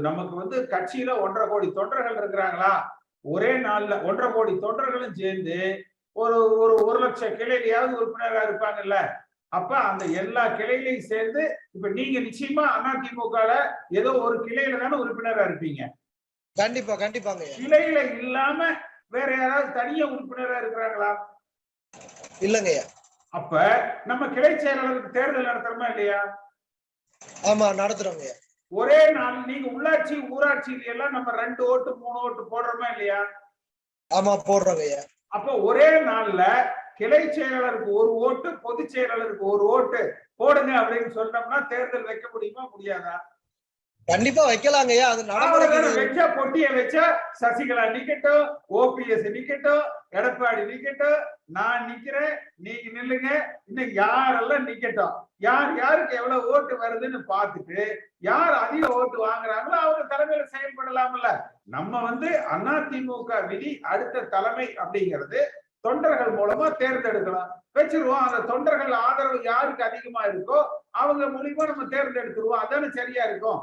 நமக்கு வந்து கட்சியில ஒன்றரை கோடி தொண்டர்கள் இருக்கிறாங்களா? ஒரே நாள்ல ஒன்றரை கோடி தொண்டர்களும் சேர்ந்து ஒரு ஒரு ஒரு லட்சம் கிளையிலையாவது உறுப்பினரா இருப்பாங்கல்ல? அப்ப அந்த எல்லா கிளையிலையும் சேர்ந்து இப்ப நீங்க நிச்சயமா அதிமுகல ஏதோ ஒரு கிளையில தானே உறுப்பினரா இருப்பீங்க. கண்டிப்பா கண்டிப்பாங்க. கிளையில இல்லாம வேற யாராவது தனியா உறுப்பினரா இருக்கிறாங்களா? இல்லைங்க. ஐயா அப்ப நம்ம கிளை செயலாளருக்கு தேர்தல் நடத்துறோமா இல்லையா? ஆமா நடத்துறோங்க. ஒரே நாள் நீங்க உள்ளாட்சி ஊராட்சியில எல்லாம் நம்ம ரெண்டு ஓட்டு மூணு ஓட்டு போடுறோமா இல்லையா? ஆமா போடுறோங்க அப்ப ஒரே நாள்ல கிளை செயலாளருக்கு ஒரு ஓட்டு பொதுச் செயலாளருக்கு ஒரு ஓட்டு போடுங்க அப்படின்னு சொன்னோம்னா தேர்தல் வைக்க முடியுமா முடியாதா? கண்டிப்பா வைக்கலாங்க ஐயா. அது. நடைமுறைக்கு வச்சா பொட்டிய வச்சா சசிகலா நிக்கட்டும் ஓபிஎஸ் நிக்கட்டும் எடப்பாடி நிக்கட்டும். நான் நிக்கிறேன் நீங்க நில்லுங்க. இன்னும் யாரெல்லாம் நிக்கட்டும்? யார் யாருக்கு எவ்வளவு ஓட்டு வருதுன்னு பார்த்துட்டு யார் அதிக ஓட்டு வாங்குறாங்களோ அவங்க தலைமையில செயல்படலாம்ல. நம்ம வந்து அதிமுக விதி அடுத்த தலைமை அப்படிங்கிறது தொண்டர்கள் மூலமா தேர்ந்தெடுக்கலாம் வச்சிருவோம். அந்த தொண்டர்கள் ஆதரவு யாருக்கு அதிகமா இருக்கோ அவங்க மூலியமா நம்ம தேர்ந்தெடுத்துருவோம். அதானே சரியா இருக்கும்.